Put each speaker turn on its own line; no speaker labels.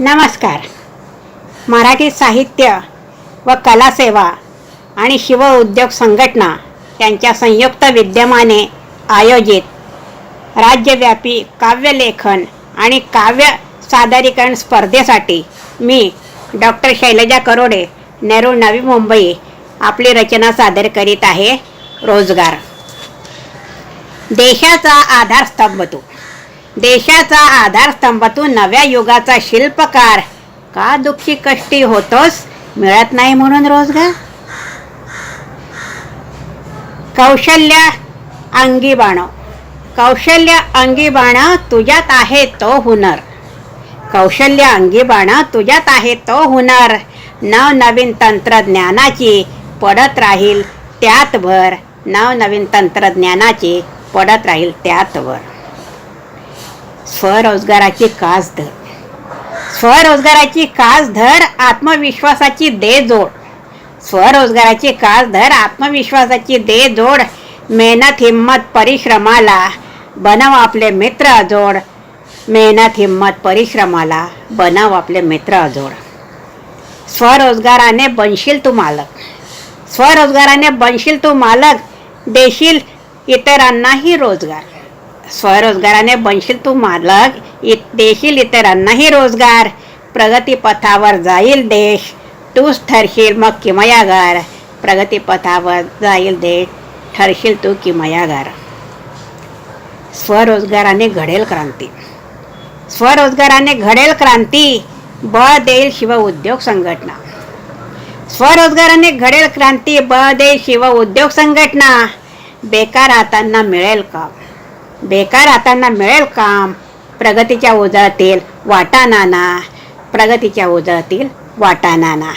नमस्कार. मराठी साहित्य व कलासेवा आणि शिव उद्योग संघटना यांच्या संयुक्त विद्यमाने आयोजित राज्यव्यापी काव्यलेखन आणि काव्य सादरीकरण स्पर्धेसाठी मी डॉक्टर शैलजा करोडे नेहरू नवी मुंबई आपली रचना सादर करीत आहे रोजगार. देशाचा आधारस्तंभ तू. देशाचा आधारस्तंभ तू नव्या युगाचा शिल्पकार. का दुःखी कष्टी होतोस? मिळत नाही म्हणून रोजगार? कौशल्य अंगी बाण. कौशल्य अंगी बाण तुझ्यात आहे तो हुनर. कौशल्य अंगी बाण तुझ्यात आहे तो हुनर. नवनवीन तंत्रज्ञानाची पडत राहील त्यात भर नवनवीन तंत्रज्ञानाची पडत राहील त्यात भर स्वरोजगाराची कास धर. स्वरोजगाराची कास धर आत्मविश्वासाची दे जोड. स्वरोजगाराची कास धर आत्मविश्वासाची दे जोड. मेहनत हिंमत परिश्रमाला बनव आपले मित्र अजोड मेहनत हिंमत परिश्रमाला बनव आपले मित्र अजोड स्वरोजगाराने बनशील तू मालक. स्वरोजगाराने बनशील तू मालक. देशील इतरांनाही रोजगार. स्वरोजगाराने बनशील तू मालक. इ देशील इतरांनाही रोजगार. प्रगतीपथावर जाईल देश. तूच ठरशील मग किमयागार. प्रगतीपथावर जाईल देश. ठरशील तू किमयागार. स्वरोजगाराने घडेल क्रांती. स्वरोजगाराने घडेल क्रांती. बळ देईल शिव उद्योग संघटना. स्वरोजगाराने घडेल क्रांती. बळ देईल शिव उद्योग संघटना. बेकार हातांना मिळेल का बेकार हातांना मिळेल काम. प्रगतीच्या उजळतील वाटा नाना प्रगतीच्या उजळतील वाटा नाना